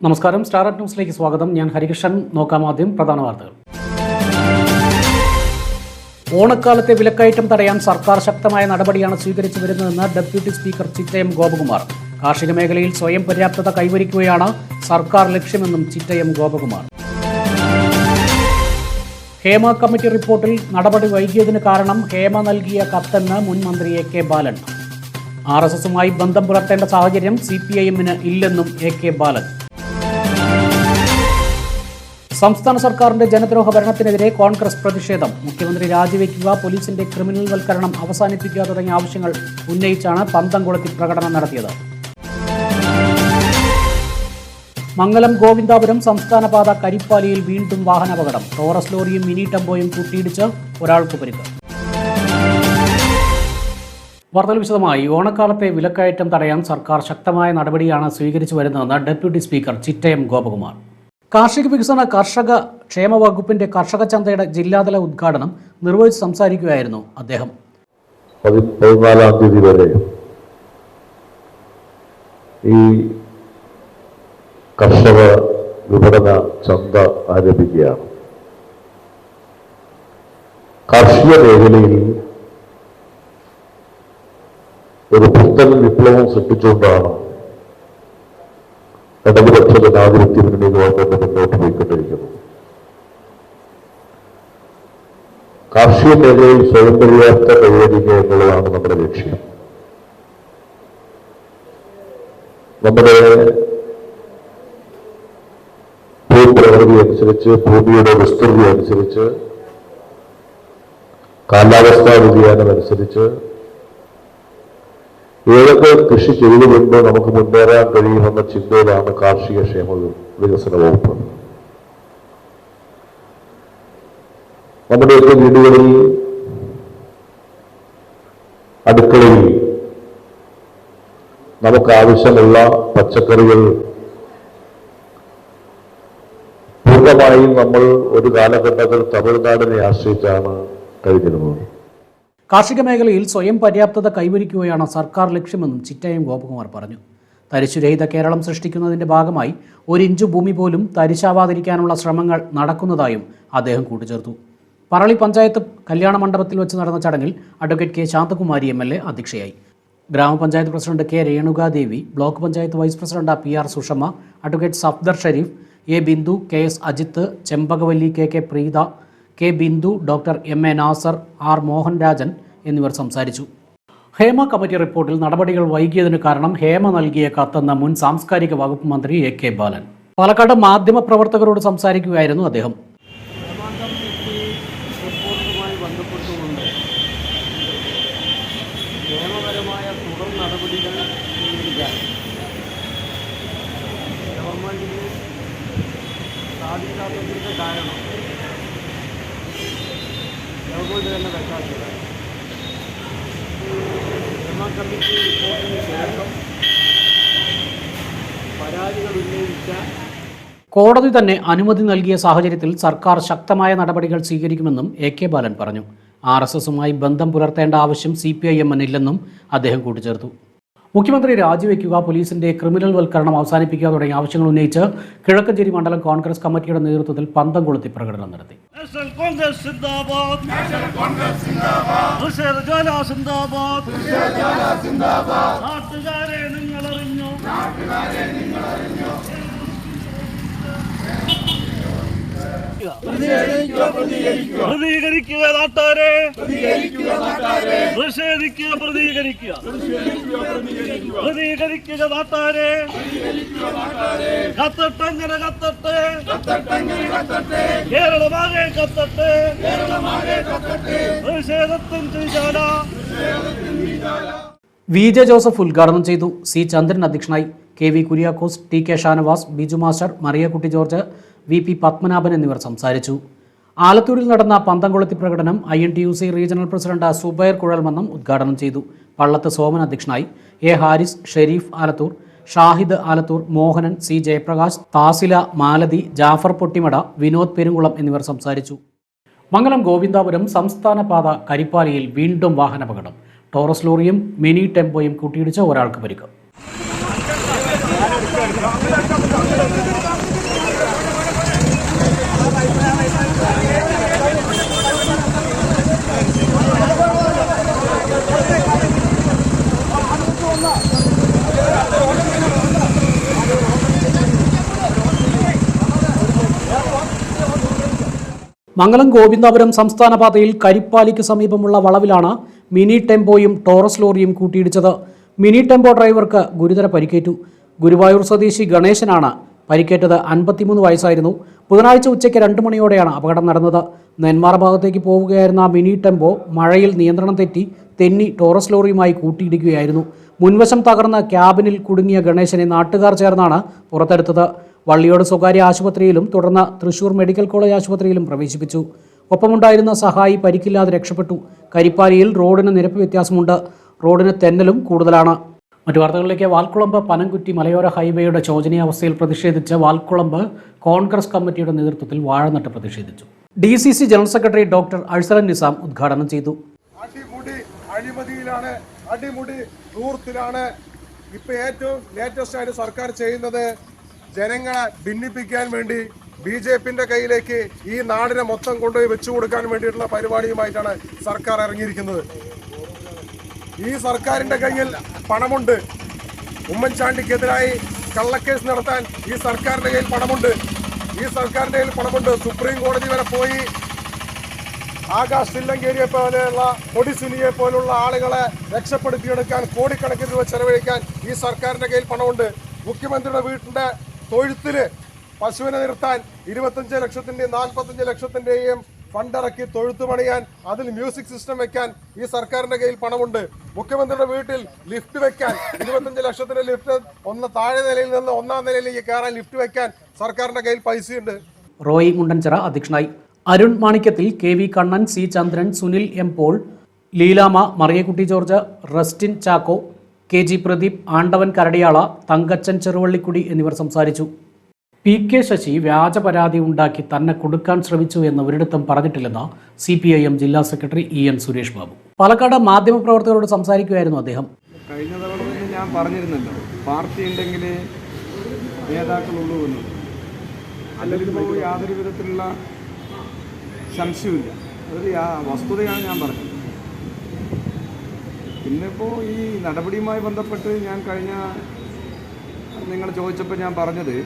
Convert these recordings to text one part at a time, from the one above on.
നമസ്കാരം. സ്റ്റാർട്ട് ന്യൂസിലേക്ക് സ്വാഗതം. ഞാൻ ഹരികൃഷ്ണൻ. നോക്കാം ആദ്യം പ്രധാന വാർത്തകൾ. ഓണക്കാലത്തെ വിലക്കയറ്റം തടയാൻ സർക്കാർ ശക്തമായ നടപടിയാണ് സ്വീകരിച്ചു വരുന്നതെന്ന് ഡെപ്യൂട്ടി സ്പീക്കർ ചിറ്റയം ഗോപകുമാർ. കാർഷിക മേഖലയിൽ സ്വയം പര്യാപ്തത കൈവരിക്കുകയാണ് സർക്കാർ ലക്ഷ്യമെന്നും ചിറ്റയം ഗോപകുമാർ. ഹേമ കമ്മിറ്റി റിപ്പോർട്ടിൽ നടപടി വൈകിയതിന് കാരണം ഹേമ നൽകിയ കത്തെന്ന് മുൻ മന്ത്രി A K Balan. R S എസുമായി ബന്ധം പുലർത്തേണ്ട സാഹചര്യം സി പി ഐ എമ്മിന് ഇല്ലെന്നും എ കെ ബാലൻ. സംസ്ഥാന സർക്കാരിന്റെ ജനദ്രോഹ ഭരണത്തിനെതിരെ കോൺഗ്രസ് പ്രതിഷേധം. മുഖ്യമന്ത്രി രാജിവെക്കുക പോലീസിന്റെ ക്രിമിനൽ വൽക്കരണം അവസാനിപ്പിക്കുക തുടങ്ങിയ ആവശ്യങ്ങൾ ഉന്നയിച്ചാണ് പന്തംകുളത്തിൽ പ്രകടനം നടത്തിയത്. മംഗലം ഗോവിന്ദാപുരം സംസ്ഥാന പാത കരിപ്പാലിയിൽ വീണ്ടും വാഹനാപകടം. ടോറസ് ലോറിയും മിനി ടെമ്പോയും കൂട്ടിയിടിച്ച് ഒരാൾക്ക് പരിക്ക് വാർത്തകൾ വിശദമായി. ഓണക്കാലത്തെ വിലക്കയറ്റം തടയാൻ സർക്കാർ ശക്തമായ നടപടിയാണ് സ്വീകരിച്ചു വരുന്നതെന്ന് ഡെപ്യൂട്ടി സ്പീക്കർ ചിറ്റയം ഗോപകുമാർ. കാർഷിക വികസന കർഷക ക്ഷേമ വകുപ്പിന്റെ കർഷക ചന്തയുടെ ജില്ലാതല ഉദ്ഘാടനം നിർവഹിച്ച് സംസാരിക്കുകയായിരുന്നു അദ്ദേഹം. പതി പതിനാലാം തീയതി വരെ ഈ കർഷക വിപണന ചന്ത ആരംഭിക്കുകയാണ്. കാർഷിക മേഖലയിൽ ഒരു പുത്തൻ വിപ്ലവം സൃഷ്ടിച്ചുകൊണ്ടാണ് ഇടതുപക്ഷ ജനാധിപത്യ മുന്നോട്ട് പോയിക്കൊണ്ടിരിക്കുന്നു കാർഷിക മേഖലയിൽ സ്വയം പര്യാപ്ത കൈവരിക്കുക എന്നുള്ളതാണ് നമ്മുടെ ലക്ഷ്യം. നമ്മുടെ ഭൂപ്രകൃതി അനുസരിച്ച് ഭൂമിയുടെ വിസ്തൃതി അനുസരിച്ച് കാലാവസ്ഥാ വ്യതിയാനം അനുസരിച്ച് ഏതൊക്കെ കൃഷി ചെയ്തുകൊണ്ട് നമുക്ക് മുന്നേറാൻ കഴിയുമെന്ന ചിന്തയിലാണ് കാർഷിക ക്ഷേമ വികസന വകുപ്പ്. നമ്മുടെയൊക്കെ വീടുകളിൽ അടുക്കളയിൽ നമുക്ക് ആവശ്യമുള്ള പച്ചക്കറികൾ. പൂർണമായും നമ്മൾ ഒരു കാലഘട്ടത്തിൽ തമിഴ്നാടിനെ ആശ്രയിച്ചാണ് കഴിഞ്ഞിരുന്നത് കാർഷിക മേഖലയിൽ സ്വയം പര്യാപ്തത കൈവരിക്കുകയാണ് സർക്കാർ ലക്ഷ്യമെന്നും ചിറ്റയം ഗോപകുമാർ പറഞ്ഞു. തരിശുരഹിത കേരളം സൃഷ്ടിക്കുന്നതിന്റെ ഭാഗമായി ഒരു ഇഞ്ചു ഭൂമി പോലും തരിശാവാതിരിക്കാനുള്ള ശ്രമങ്ങൾ നടക്കുന്നതായും അദ്ദേഹം കൂട്ടിച്ചേർത്തു പറളി പഞ്ചായത്ത് കല്യാണ മണ്ഡപത്തിൽ വെച്ച് നടന്ന ചടങ്ങിൽ advocate K Shanthakumari M L A അധ്യക്ഷയായി. Grama panchayat president K Renuka Devi block panchayat vice president P R Sushama advocate Safdar Shareef A Bindu K S Ajith Chembakavalli K K Preetha K Bindu doctor M A Nasar R Mohanrajan എന്നിവർ സംസാരിച്ചു. Hema committee റിപ്പോർട്ടിൽ നടപടികൾ വൈകിയതിന് കാരണം ഹേമ നൽകിയ കത്തെന്ന മുൻ സാംസ്കാരിക വകുപ്പ് മന്ത്രി എ കെ ബാലൻ. പാലക്കാട് മാധ്യമപ്രവർത്തകരോട് സംസാരിക്കുകയായിരുന്നു അദ്ദേഹം. കാരണം ഗവൺമെന്റ് തന്നെ കമ്മിറ്റി റിപ്പോർട്ടിന് ശേഷം പരാതികൾ ഉന്നയിച്ച കോടതി തന്നെ അനുമതി നൽകിയ സാഹചര്യത്തിൽ സർക്കാർ ശക്തമായ നടപടികൾ സ്വീകരിക്കുമെന്നും എ കെ ബാലൻ പറഞ്ഞു. ആർ എസ് എസുമായി ബന്ധം പുലർത്തേണ്ട ആവശ്യം സി പി ഐ എമ്മിനില്ലെന്നും അദ്ദേഹം കൂട്ടിച്ചേർത്തു. മുഖ്യമന്ത്രി രാജിവെക്കുക പോലീസിന്റെ ക്രിമിനൽ വൽക്കരണം അവസാനിപ്പിക്കുക തുടങ്ങിയ ആവശ്യങ്ങൾ ഉന്നയിച്ച് കിഴക്കഞ്ചേരി മണ്ഡലം കോൺഗ്രസ് കമ്മിറ്റിയുടെ നേതൃത്വത്തിൽ പന്തം കൊളുത്തി പ്രകടനം നടത്തി. നാഷണൽ കോൺഗ്രസ് സിന്ദാബാദ്. അറിഞ്ഞു പ്രതികരിക്കുക നാട്ടാരെ. പ്രതിഷേധിക്കുക പ്രതികരിക്കുക. പ്രതികരിക്കുക നാട്ടാരെ. കത്തട്ടങ്ങനെ കത്തട്ടെ. കേരളമാകെ കത്തട്ടെ. പ്രതിഷേധത്തിൻ ജ്വാല വി ജെ ജോസഫ് ഉദ്ഘാടനം ചെയ്തു സി ചന്ദ്രൻ അധ്യക്ഷനായി K V Kuriakose T K Shanavas Biju master Mariyakutty George V P Padmanabhan എന്നിവർ സംസാരിച്ചു. ആലത്തൂരിൽ നടന്ന പന്തംകൊളുത്തി പ്രകടനം I N T U C regional president Subair Kuzhalmannam ഉദ്ഘാടനം ചെയ്തു. പള്ളത്ത് സോമൻ അധ്യക്ഷനായി. എ ഹാരിസ് ഷെരീഫ് ആലത്തൂർ ഷാഹിദ് ആലത്തൂർ മോഹനൻ സി ജയപ്രകാശ് താസില മാലതി ജാഫർ പൊട്ടിമട വിനോദ് പെരുങ്കുളം എന്നിവർ സംസാരിച്ചു. മംഗളം ഗോവിന്ദാപുരം സംസ്ഥാന പാത കരിപ്പാലിയിൽ വീണ്ടും വാഹനാപകടം. ടോറസ് ലോറിയും മിനി ടെമ്പോയും കൂട്ടിയിടിച്ച ഒരാൾക്ക് പരിക്ക്. മംഗളം ഗോവിന്ദപുരം സംസ്ഥാന പാതയിൽ കരിപ്പാലിക്ക് സമീപമുള്ള വളവിലാണ് മിനി ടെമ്പോയും ടോറസ് ലോറിയും കൂട്ടിയിടിച്ചത്. മിനി ടെമ്പോ ഡ്രൈവർക്ക് ഗുരുതര പരിക്കേറ്റു. ഗുരുവായൂർ സ്വദേശി ഗണേശനാണ് പരിക്കേറ്റത് അൻപത്തിമൂന്ന് വയസ്സായിരുന്നു. ബുധനാഴ്ച ഉച്ചയ്ക്ക് രണ്ട് മണിയോടെയാണ് അപകടം നടന്നത്. നെന്മാറ ഭാഗത്തേക്ക് പോവുകയായിരുന്ന മിനി ടെമ്പോ മഴയിൽ നിയന്ത്രണം തെറ്റി തെന്നി ടോറസ് ലോറിയുമായി കൂട്ടിയിടിക്കുകയായിരുന്നു. മുൻവശം തകർന്ന ക്യാബിനിൽ കുടുങ്ങിയ ഗണേശനെ നാട്ടുകാർ ചേർന്നാണ് പുറത്തെടുത്തത്. വള്ളിയോട് സ്വകാര്യ ആശുപത്രിയിലും തുടർന്ന് തൃശൂർ മെഡിക്കൽ കോളേജ് ആശുപത്രിയിലും പ്രവേശിപ്പിച്ചു. ഒപ്പമുണ്ടായിരുന്ന സഹായി പരിക്കില്ലാതെ രക്ഷപ്പെട്ടു. കരിപ്പാലിയിൽ റോഡിന് നിരപ്പ് വ്യത്യാസമുണ്ട്. റോഡിന് തെന്നലും കൂടുതലാണ്. മറ്റു വാർത്തകളിലേക്ക് വാൽക്കുളമ്പ് പനംകുറ്റി മലയോര ഹൈവേയുടെ ശോചനീയാവസ്ഥയിൽ പ്രതിഷേധിച്ച് വാൽക്കുളമ്പ് കോൺഗ്രസ് കമ്മിറ്റിയുടെ നേതൃത്വത്തിൽ വാഴനട്ട് പ്രതിഷേധിച്ചു. D C C general secretary doctor Arsalan Nizam ഉദ്ഘാടനം ചെയ്തു. അടിമുടി അഴിമതിയിലാണ് ഏറ്റവും ലേറ്റസ്റ്റ് ആയിട്ട് സർക്കാർ ചെയ്യുന്നത് ജനങ്ങളെ ഭിന്നിപ്പിക്കാൻ വേണ്ടി ബി ജെ പിന്റെ കയ്യിലേക്ക് ഈ നാടിനെ മൊത്തം കൊണ്ടുപോയി വെച്ചു കൊടുക്കാൻ വേണ്ടിയിട്ടുള്ള പരിപാടിയുമായിട്ടാണ് സർക്കാർ ഇറങ്ങിയിരിക്കുന്നത്. ഈ സർക്കാരിന്റെ കയ്യിൽ പണമുണ്ട്. ഉമ്മൻചാണ്ടിക്കെതിരായി കള്ളക്കേസ് നടത്താൻ ഈ സർക്കാരിന്റെ കയ്യിൽ പണമുണ്ട്. ഈ സർക്കാരിന്റെ കയ്യിൽ പണമുണ്ട്. സുപ്രീം കോടതി വരെ പോയി. ആകാശ് തില്ലങ്കേരിയെ പോലെയുള്ള കൊടിസുനിയെ പോലുള്ള ആളുകളെ രക്ഷപ്പെടുത്തിയെടുക്കാൻ കോടിക്കണക്കിന് രൂപ ചെലവഴിക്കാൻ ഈ സർക്കാരിന്റെ കയ്യിൽ പണമുണ്ട്. മുഖ്യമന്ത്രിയുടെ വീട്ടിന്റെ തൊഴുത്തിൽ പശുവിനെ നിർത്താൻ ഇരുപത്തഞ്ച് ലക്ഷത്തിന്റെയും നാൽപ്പത്തഞ്ച് ലക്ഷത്തിന്റെയും ഫണ്ടിറക്കി തൊഴുത്ത് പണിയാൻ അതിൽ മ്യൂസിക് സിസ്റ്റം വെക്കാൻ ഈ സർക്കാരിന്റെ കയ്യിൽ പണമുണ്ട്. മുഖ്യമന്ത്രിയുടെ വീട്ടിൽ ലിഫ്റ്റ് വെക്കാൻ ഇരുപത്തഞ്ച് ലക്ഷത്തിന്റെ ലിഫ്റ്റ് ഒന്ന് താഴെ നിലയിൽ നിന്ന് ഒന്നാം നിലയിലേക്ക് കയറാൻ ലിഫ്റ്റ് വെക്കാൻ സർക്കാരിന്റെ കയ്യിൽ പൈസയുണ്ട്. റോയി മുണ്ടൻചിറ അധ്യക്ഷനായി. Arun Manikyathil K V Kannan C Chandran Sunil M Paul Leelamma Mariyakutty George Rustin Chacko K G Pradeep ആണ്ടവൻ കരടിയാള Thankachan ചെറുവള്ളിക്കുടി എന്നിവർ സംസാരിച്ചു. പി കെ ശശി വ്യാജ പരാതി ഉണ്ടാക്കി തന്നെ കൊടുക്കാൻ ശ്രമിച്ചു എന്ന് ഒരിടത്തും പറഞ്ഞിട്ടില്ലെന്ന് സി പി ഐ എം ജില്ലാ secretary E N Suresh Babu. Palakkad മാധ്യമപ്രവർത്തകരോട് സംസാരിക്കുകയായിരുന്നു അദ്ദേഹം. കഴിഞ്ഞ തവണ ഞാൻ പറഞ്ഞിരുന്നല്ലോ. പാർട്ടി ഉണ്ടെങ്കിൽ നേതാക്കളുള്ളൂ എന്ന് ഇപ്പോൾ യാതൊരു വിധത്തിലുള്ള സംശയമില്ല അതൊരു വസ്തുതയാണ് ഞാൻ പറഞ്ഞത്. പിന്നിപ്പോൾ ഈ നടപടിയുമായി ബന്ധപ്പെട്ട് ഞാൻ കഴിഞ്ഞ നിങ്ങൾ ചോദിച്ചപ്പോൾ ഞാൻ പറഞ്ഞത്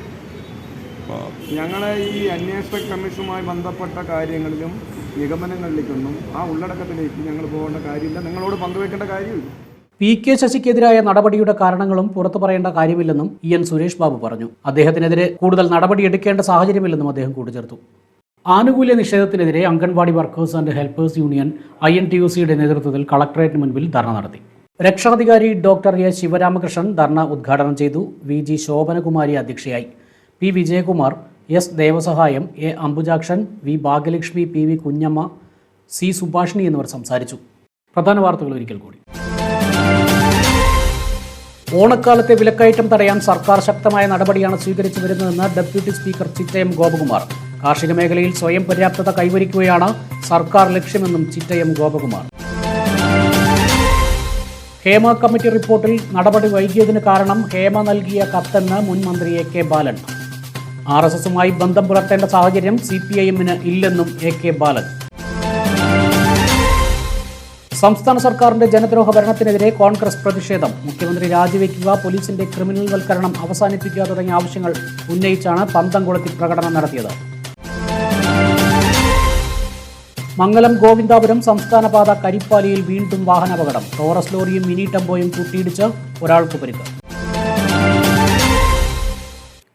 ഞങ്ങളെ ഈ അന്വേഷണ കമ്മീഷനുമായി ബന്ധപ്പെട്ട കാര്യങ്ങളിലും നിഗമനങ്ങളിലേക്കൊന്നും ആ ഉള്ളടക്കത്തിലേക്ക് ഞങ്ങൾ പോകേണ്ട കാര്യമില്ല. നിങ്ങളോട് പങ്കുവെക്കേണ്ട കാര്യമില്ല. പി കെ ശശിക്കെതിരായ നടപടിയുടെ കാരണങ്ങളും പുറത്തു പറയേണ്ട കാര്യമില്ലെന്നും ഇ എൻ സുരേഷ് ബാബു പറഞ്ഞു. അദ്ദേഹത്തിനെതിരെ കൂടുതൽ നടപടിയെടുക്കേണ്ട സാഹചര്യമില്ലെന്നും അദ്ദേഹം കൂട്ടിച്ചേർത്തു ആനുകൂല്യ നിഷേധത്തിനെതിരെ anganwadi workers and helpers union I N T U സിയുടെ നേതൃത്വത്തിൽ കളക്ടറേറ്റിന് മുൻപിൽ ധർണ നടത്തി. രക്ഷാധികാരി ഡോക്ടർ എ ശിവരാമകൃഷ്ണൻ ധർണ ഉദ്ഘാടനം ചെയ്തു. വി ജി ശോഭനകുമാരി അധ്യക്ഷയായി. P Vijayakumar S Devasahayam A Ambujakshan V Bhagyalakshmi P V Kunjamma C Subhashini എന്നിവർ സംസാരിച്ചു. പ്രധാന വാർത്തകൾ ഒരിക്കൽ കൂടി. ഓണക്കാലത്തെ വിലക്കയറ്റം തടയാൻ സർക്കാർ ശക്തമായ നടപടിയാണ് സ്വീകരിച്ചു വരുന്നതെന്ന് ഡെപ്യൂട്ടി സ്പീക്കർ ചിറ്റയം ഗോപകുമാർ. കാർഷിക മേഖലയിൽ സ്വയം പര്യാപ്തത കൈവരിക്കുകയാണ് സർക്കാർ ലക്ഷ്യമെന്നും ചിറ്റയം ഗോപകുമാർ. ഹേമ കമ്മിറ്റി റിപ്പോർട്ടിൽ നടപടി വൈകിയതിന് കാരണം ഹേമ നൽകിയ കത്തെന്ന് മുൻ മന്ത്രി A K Balan. R S എസുമായി ബന്ധം പുലർത്തേണ്ട സാഹചര്യം സി പി ഐ എമ്മിന് ഇല്ലെന്നും എ കെ ബാലൻ. സംസ്ഥാന സർക്കാരിന്റെ ജനദ്രോഹ ഭരണത്തിനെതിരെ കോൺഗ്രസ് പ്രതിഷേധം. മുഖ്യമന്ത്രി രാജിവെക്കുക പോലീസിന്റെ ക്രിമിനൽ വൽക്കരണം അവസാനിപ്പിക്കുക തുടങ്ങിയ ആവശ്യങ്ങൾ ഉന്നയിച്ചാണ് പന്തംകുളത്തിൽ പ്രകടനം നടത്തിയത്. മംഗലം ഗോവിന്ദാപുരം സംസ്ഥാനപാത കരിപ്പാലിയിൽ വീണ്ടും വാഹനാപകടം. ടോറസ് ലോറിയും മിനി ടെമ്പോയും കൂട്ടിയിടിച്ച് ഒരാൾക്ക് പരിക്ക്.